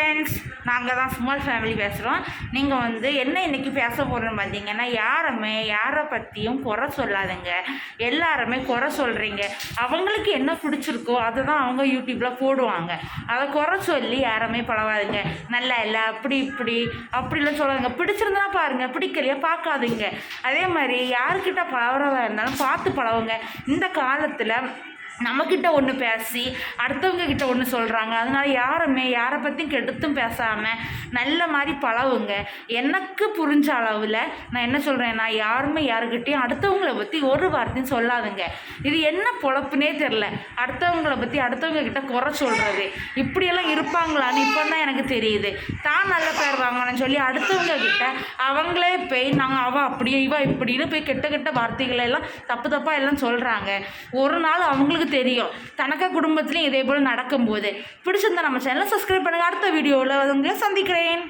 Friends நாங்கள் தான் small family பேசுகிறோம் நீங்கள் வந்து என்ன இன்னைக்கு பேச போகிறோன்னு பார்த்தீங்கன்னா யாருமே யாரை பற்றியும் குறை சொல்லாதுங்க. எல்லாருமே குறை சொல்கிறீங்க அவங்களுக்கு என்ன பிடிச்சிருக்கோ அதை தான் அவங்க யூடியூப்பில் போடுவாங்க. அதை குறை சொல்லி யாருமே பழவாதுங்க நல்லா இல்லை அப்படி இப்படி அப்படிலாம் சொல்லாதுங்க. பிடிச்சிருந்தா பாருங்கள் பிடிக்கலையா பார்க்காதீங்க. அதே மாதிரி யாருக்கிட்ட பழகிறதா இருந்தாலும் பார்த்து பழகுங்க. இந்த காலத்தில் நம்மக்கிட்ட ஒன்று பேசி அடுத்தவங்க கிட்ட ஒன்று சொல்கிறாங்க அதனால யாருமே யாரை பற்றியும் கெடுத்தும் பேசாமல் நல்ல மாதிரி பழகுங்க. எனக்கு புரிஞ்ச அளவில் நான் என்ன சொல்கிறேன்னா யாருமே யாருக்கிட்டையும் அடுத்தவங்கள பற்றி ஒரு வார்த்தையும் சொல்லாதுங்க. இது என்ன பொழப்புனே தெரில அடுத்தவங்கள பற்றி அடுத்தவங்க கிட்ட குறை சொல்கிறது இப்படியெல்லாம் இருப்பாங்களான்னு இப்போ தான் எனக்கு தெரியுது. தான் நல்ல பேர் வாங்கணும்னு சொல்லி அடுத்தவங்க கிட்ட அவங்களே போய் நாங்கள் அவள் அப்படியே இவ இப்படின்னு போய் கெட்ட கெட்ட வார்த்தைகளை எல்லாம் தப்பு தப்பாக எல்லாம் சொல்கிறாங்க ஒரு நாள் அவங்களுக்கு தெரியும். தனக்க குடும்பத்துலேயும் இதே போல் நடக்கும்போது. பிடிச்சிருந்தா நம்ம சேனலை சப்ஸ்கிரைப் பண்ணுங்கள் அடுத்த வீடியோவில் உங்களை சந்திக்கிறேன்.